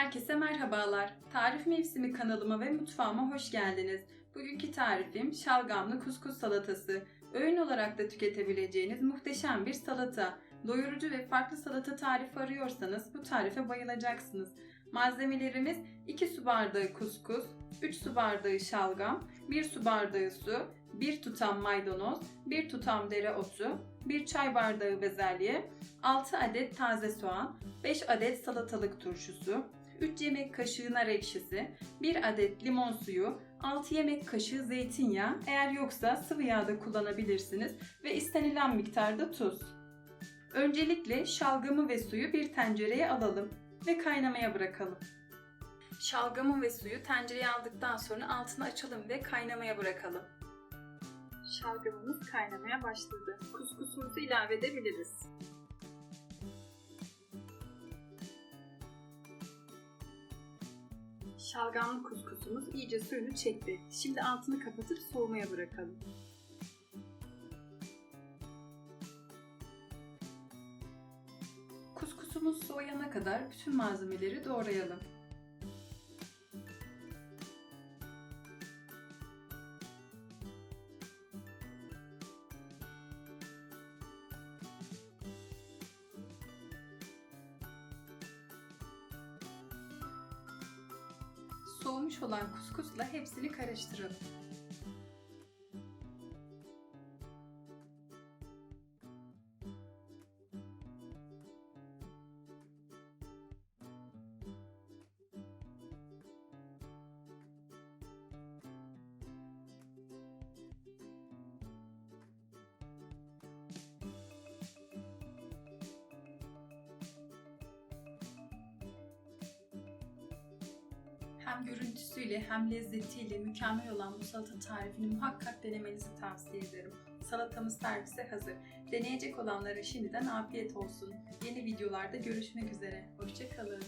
Herkese merhabalar. Tarif Mevsimi kanalıma ve mutfağıma hoş geldiniz. Bugünkü tarifim şalgamlı kuskus salatası. Öğün olarak da tüketebileceğiniz muhteşem bir salata. Doyurucu ve farklı salata tarifi arıyorsanız bu tarife bayılacaksınız. Malzemelerimiz 2 su bardağı kuskus, 3 su bardağı şalgam, 1 su bardağı su, 1 tutam maydanoz, 1 tutam dereotu, 1 çay bardağı bezelye, 6 adet taze soğan, 5 adet salatalık turşusu, 3 yemek kaşığı nar ekşisi, 1 adet limon suyu, 6 yemek kaşığı zeytinyağı, eğer yoksa sıvı yağ da kullanabilirsiniz ve istenilen miktarda tuz. Öncelikle şalgamı ve suyu bir tencereye alalım ve kaynamaya bırakalım. Şalgamı ve suyu tencereye aldıktan sonra altını açalım ve kaynamaya bırakalım. Şalgamımız kaynamaya başladı. Kuskusumuzu ilave edebiliriz. Şalgamlı kuskusumuz iyice suyunu çekti. Şimdi altını kapatıp soğumaya bırakalım. Kuskusumuz soğuyana kadar bütün malzemeleri doğrayalım. Olan kuskusla hepsini karıştıralım. Hem görüntüsüyle hem lezzetiyle mükemmel olan bu salata tarifini muhakkak denemenizi tavsiye ederim. Salatamız servise hazır. Deneyecek olanlara şimdiden afiyet olsun. Yeni videolarda görüşmek üzere. Hoşçakalın.